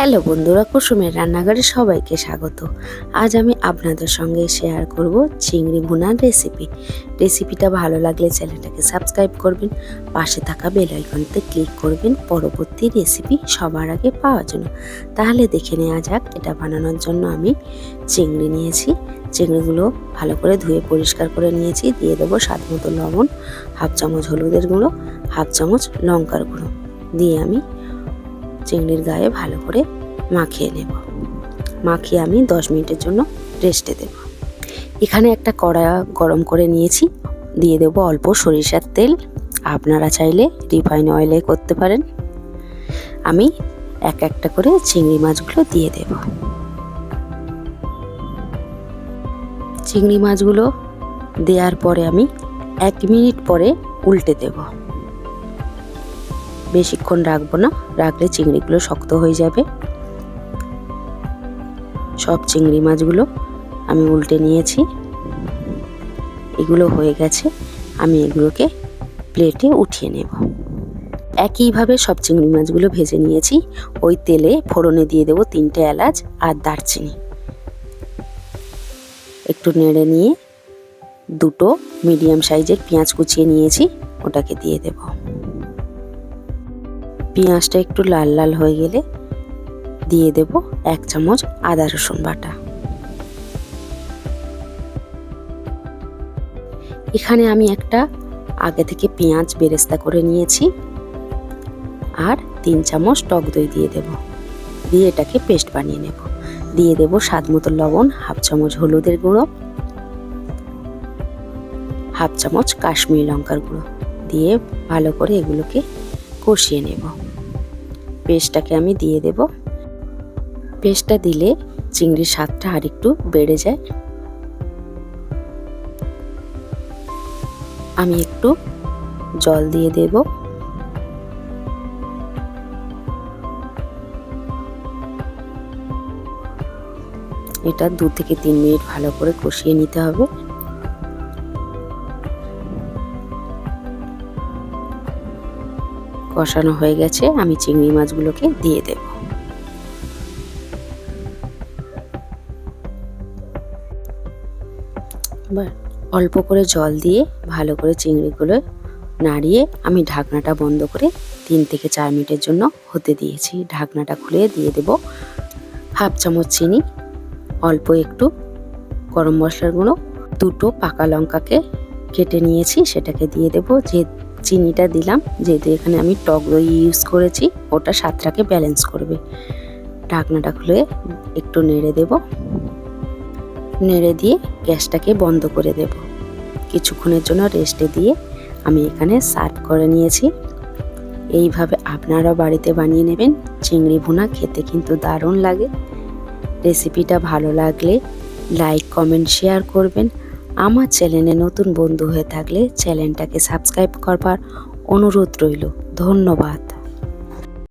Hello বন্ধুরা, কুসুমের রান্নাঘরে সবাইকে স্বাগত। আজ আমি আপনাদের সঙ্গে শেয়ার করব চিংড়ি ভুনার রেসিপি রেসিপিটা ভালো লাগলে চ্যানেলটাকে সাবস্ক্রাইব করবেন, পাশে থাকা বেল আইকনতে ক্লিক করবেন, পরবর্তী রেসিপি সবার আগে পাওয়ার জন্য। তাহলে দেখে নেওয়া যাক, এটা বানানোর জন্য আমি চিংড়ি নিয়েছি। চিংড়িগুলো ভালো করে ধুয়ে পরিষ্কার করে নিয়েছি, দিয়ে দেবো স্বাদ মতো লবণ, হাফ চামচ হলুদের গুঁড়ো, হাফ চামচ লঙ্কার গুঁড়ো। দিয়ে আমি চিংড়ির গায়ে ভালো করে মাখিয়ে নেব। মাখিয়ে আমি দশ মিনিটের জন্য রেস্টে দেব। এখানে একটা কড়া গরম করে নিয়েছি। দিয়ে দেব অল্প সরিষার তেল। আপনারা চাইলে রিফাইন অয়েলে করতে পারেন। আমি এক একটা করে চিংড়ি মাছগুলো দিয়ে দেব। চিংড়ি মাছগুলো দেওয়ার পরে আমি এক মিনিট পরে উল্টে দেবো। বেশিক্ষণ রাখব না। রাখলে চিংড়িগুলো শক্ত হয়ে যাবে। সব চিংড়ি মাছগুলো আমি উল্টে নিয়েছি। এগুলো হয়ে গেছে। আমি এগুলোকে প্লেটে উঠিয়ে নেব। একইভাবে সব চিংড়ি মাছগুলো ভেজে নিয়েছি। ওই তেলে ফোড়নে দিয়ে দেবো তিনটে এলাচ আর দারচিনি। একটু নেড়ে নিয়ে দুটো মিডিয়াম সাইজের পেঁয়াজ কুচিয়ে নিয়েছি। ওটাকে দিয়ে দেবো। পেঁয়াজটা একটু লাল লাল হয়ে গেলে দিয়ে দেব এক চামচ আদা রসুন বাটা। এখানে আমি একটা আগে থেকে পেঁয়াজ বেরেস্তা করে নিয়েছি আর তিন চামচ টক দই দিয়ে দেব। দিয়ে এটাকে পেস্ট বানিয়ে নেব। দিয়ে দেব স্বাদ মতো লবণ, হাফ চামচ হলুদের গুঁড়ো, হাফ চামচ কাশ্মীরি লঙ্কার গুঁড়ো। দিয়ে ভালো করে এগুলোকে কষিয়ে নেব। পেস্টটাকে আমি দিয়ে দেব। পেস্টটা দিলে চিংড়ির স্বাদটা আর একটু বেড়ে যায়। আমি একটু জল দিয়ে দেব। এটা দু থেকে তিন মিনিট ভালো করে কষিয়ে নিতে হবে। কষানো হয়ে গেছে, আমি চিংড়ি মাছগুলোকে দিয়ে দেব। এবার অল্প করে জল দিয়ে ভালো করে চিংড়িগুলো নাড়িয়ে আমি ঢাকনাটা বন্ধ করে তিন থেকে চার মিনিটের জন্য হতে দিয়েছি। ঢাকনাটা খুলে দিয়ে দেব হাফ চামচ চিনি, অল্প একটু গরম মশলার গুঁড়ো, দুটো পাকা লঙ্কাকে কেটে নিয়েছি, সেটাকে দিয়ে দেব যে চিনিটা দিলাম, যেহেতু এখানে আমি টক দই ইউজ করেছি, ওটা স্বাদটাকে ব্যালেন্স করবে। ঢাকনাটা খুলে একটু নেড়ে দেব। নেড়ে দিয়ে গ্যাসটাকে বন্ধ করে দেব। কিছুক্ষণের জন্য রেস্টে দিয়ে আমি এখানে সার্ভ করে নিয়েছি। এইভাবে আপনারাও বাড়িতে বানিয়ে নেবেন। চিংড়ি ভুনা খেতে কিন্তু দারুণ লাগে। রেসিপিটা ভালো লাগলে লাইক কমেন্ট শেয়ার করবেন। আমার চ্যানেলে নতুন বন্ধু হয়ে থাকলে চ্যানেলটাকে সাবস্ক্রাইব করবার অনুরোধ রইল। ধন্যবাদ।